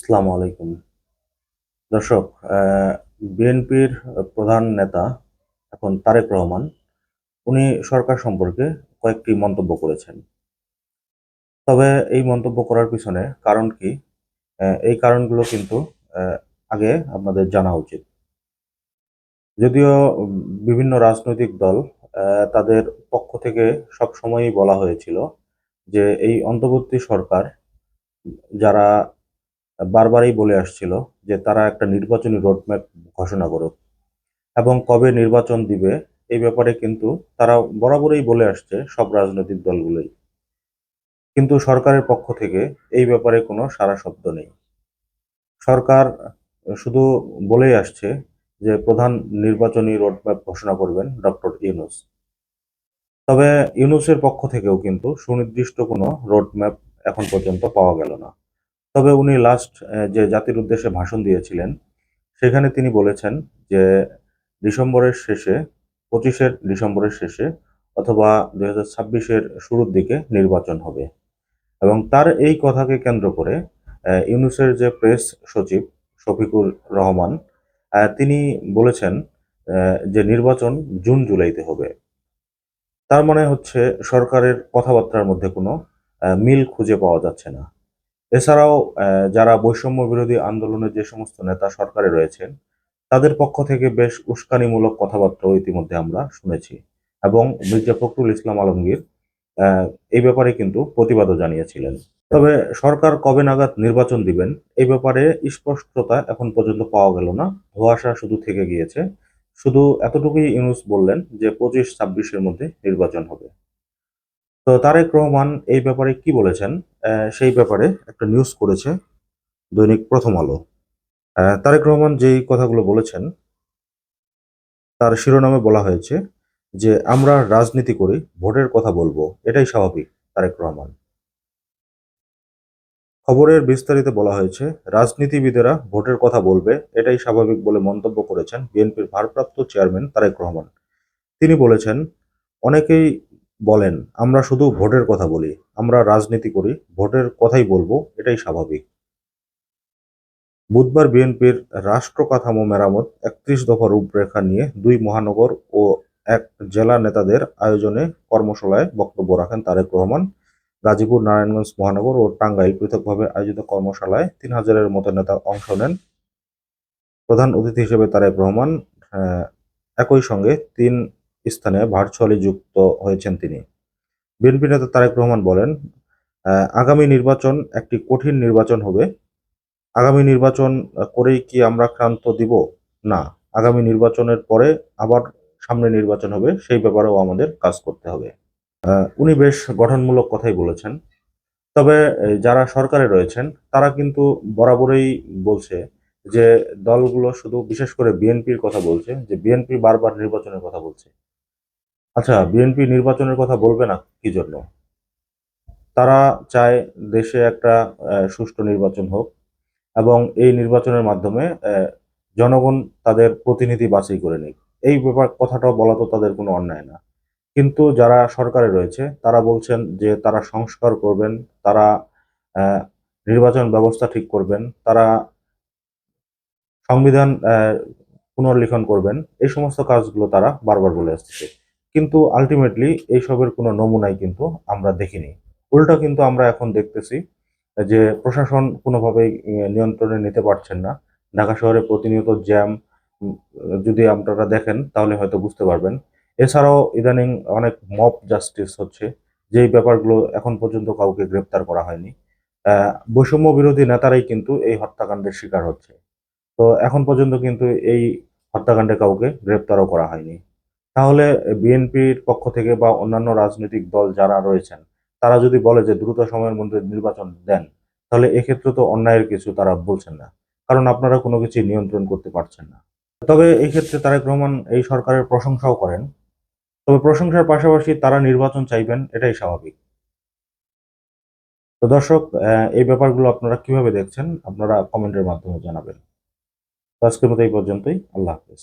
আসসালামু আলাইকুম। দর্শক বিএনপির প্রধান নেতা এখন তারেক রহমান, উনি সরকার সম্পর্কে কয়েকটি মন্তব্য করেছেন। তবে এই মন্তব্য করার পিছনে কারণ কি? এই কারণগুলো কিন্তু আগে আপনাদের জানা উচিত। যদিও বিভিন্ন রাজনৈতিক দল তাদের পক্ষ থেকে সবসময়ই বলা হয়েছিল যে এই অন্তর্বর্তী সরকার যারা বারবারই বলে আসছিল যে তারা একটা নির্বাচনী রোডম্যাপ ঘোষণা করুক। এবং কবে নির্বাচন দিবে, এই ব্যাপারে কিন্তু তারা বরাবরই বলে আসছে সব রাজনৈতিক দলগুলোই। কিন্তু সরকারের পক্ষ থেকে এই ব্যাপারে কোনো সারা শব্দ নেই। সরকার শুধু বলেই আসছে যে প্রধান নির্বাচনী রোডম্যাপ ঘোষণা করবেন ডক্টর ইউনুস। তবে ইউনুসের পক্ষ থেকেও কিন্তু সুনির্দিষ্ট কোনো রোডম্যাপ এখন পর্যন্ত পাওয়া গেল না। তবে উনি লাস্ট যে জাতির উদ্দেশ্যে ভাষণ দিয়েছিলেন, সেখানে তিনি বলেছেন যে ডিসেম্বরের শেষে পঁচিশের ডিসেম্বরের শেষে অথবা দুই হাজার ছাব্বিশের শুরুর দিকে নির্বাচন হবে। এবং তার এই কথাকে কেন্দ্র করে ইউনুসের যে প্রেস সচিব শফিকুর রহমান তিনি বলেছেন যে নির্বাচন জুন জুলাইতে হবে। তার মানে হচ্ছে সরকারের কথাবার্তার মধ্যে কোনো মিল খুঁজে পাওয়া যাচ্ছে না। এছাড়াও যারা বৈষম্য বিরোধী আন্দোলনের যে সমস্ত নেতা সরকারে রয়েছেন, তাদের পক্ষ থেকে বেশ উস্কানিমূলক কথাবার্তাও ইতিমধ্যে আমরা শুনেছি এবং মির্জা ফখরুল ইসলাম আলমগীর এই ব্যাপারে কিন্তু প্রতিবাদও জানিয়েছিলেন। তবে সরকার কবে নাগাদ নির্বাচন দিবেন, এই ব্যাপারে স্পষ্টতা এখন পর্যন্ত পাওয়া গেল না। ধোঁয়াশা শুধু থেকে গিয়েছে। শুধু এতটুকুই ইউনুস বললেন যে পঁচিশ ছাব্বিশের মধ্যে নির্বাচন হবে। তো তারেক রহমান এই ব্যাপারে কি বলেছেন? সেই ব্যাপারে একটা নিউজ করেছে দৈনিক প্রথম আলো। তারেক রহমান যেই কথাগুলো বলেছেন, তার শিরোনামে বলা হয়েছে যে, আমরা রাজনীতি করি, ভোটের কথা বলব। এটাই স্বাভাবিক, তারেক রহমান। খবরের বিস্তারিত বলা হয়েছে, রাজনীতিবিদেরা ভোটের কথা বলবে। এটাই স্বাভাবিক বলে মন্তব্য করেছেন বিএনপির ভারপ্রাপ্ত চেয়ারম্যান তারেক রহমান। তিনি বলেছেন, অনেকেই বলেন, আমরা শুধু ভোটের কথা বলি, আমরা রাজনীতি করি, ভোটের কথাই বলব, এটাই স্বাভাবিক। বুধবার বিএনপির রাষ্ট্র কাঠামো মেরামত একত্রিশ দফা রূপরেখা নিয়ে দুই মহানগর ও এক জেলা নেতাদের আয়োজনে কর্মশালায় বক্তব্য রাখেন তারেক রহমান। গাজীপুর, নারায়ণগঞ্জ মহানগর ও টাঙ্গাইল পৃথকভাবে আয়োজিত কর্মশালায় তিন হাজারের মতো নেতা অংশ নেন। প্রধান অতিথি হিসেবে তারেক রহমান একই সঙ্গে তিন স্থানে ভার্চুয়ালি যুক্ত হয়েছেন তিনি। বিএনপি নেতা তারেক রহমান বলেন আগামী নির্বাচন একটি কঠিন নির্বাচন হবে। আগামী নির্বাচন করেই কি আমরা ক্রান্ত দিব? না, আগামী নির্বাচনের পরে আবার সামনে নির্বাচন হবে, সেই ব্যাপারেও আমাদের কাজ করতে হবে। উনি বেশ গঠনমূলক কথাই বলেছেন। তবে যারা সরকারে রয়েছেন, তারা কিন্তু বরাবরই বলছে যে, দলগুলো শুধু বিশেষ করে বিএনপির কথা বলছে, যে বিএনপি বারবার নির্বাচনের কথা বলছে। আচ্ছা বিএনপি নির্বাচনের কথা বলবে না, কি জন্য? তারা চায় দেশে একটা সুষ্ঠু নির্বাচন হোক এবং এই নির্বাচনের মাধ্যমে জনগণ তাদের প্রতিনিধি বাছাই করে নিক। এই ব্যাপার কথাটা বলা তো তাদের কোনো অন্যায় না। কিন্তু যারা সরকারে রয়েছে, তারা বলছেন যে তারা সংস্কার করবেন, তারা নির্বাচন ব্যবস্থা ঠিক করবেন, তারা সংবিধান পুনর্লিখন করবেন, এই সমস্ত কাজগুলো তারা বারবার বলে আসছে। কিন্তু আলটিমেটলি এইসবের কোনো নমুনাই কিন্তু আমরা দেখিনি। উল্টা কিন্তু আমরা এখন দেখতেছি যে প্রশাসন কোনোভাবেই নিয়ন্ত্রণে নিতে পারছেন না। ঢাকা শহরে প্রতিনিয়ত জ্যাম যদি আপনারা দেখেন তাহলে হয়তো বুঝতে পারবেন। এছাড়াও ইদানিং অনেক মপ জাস্টিস হচ্ছে, যেই ব্যাপারগুলো এখন পর্যন্ত কাউকে গ্রেপ্তার করা হয়নি। বৈষম্য বিরোধী নেতারাই কিন্তু এই হত্যাকাণ্ডের শিকার হচ্ছে। তো এখন পর্যন্ত কিন্তু এই হত্যাকাণ্ডে কাউকে গ্রেপ্তারও করা হয়নি। তাহলে বিএনপির পক্ষ থেকে বা অন্যান্য রাজনৈতিক দল যারা রয়েছেন, তারা যদি বলে যে দ্রুত সময়ের মধ্যে নির্বাচন দেন, তাহলে এক্ষেত্রে তো অন্যায়ের কিছু তারা বলছেন না। কারণ আপনারা কোনো কিছু নিয়ন্ত্রণ করতে পারছেন না। তবে এই ক্ষেত্রে তারেক রহমান এই সরকারের প্রশংসাও করেন। তবে প্রশংসার পাশাপাশি তারা নির্বাচন চাইবেন, এটাই স্বাভাবিক। তো দর্শক এই ব্যাপারগুলো আপনারা কীভাবে দেখছেন, আপনারা কমেন্টের মাধ্যমে জানাবেন। আজকের মতো এই পর্যন্তই, আল্লাহ হাফেজ।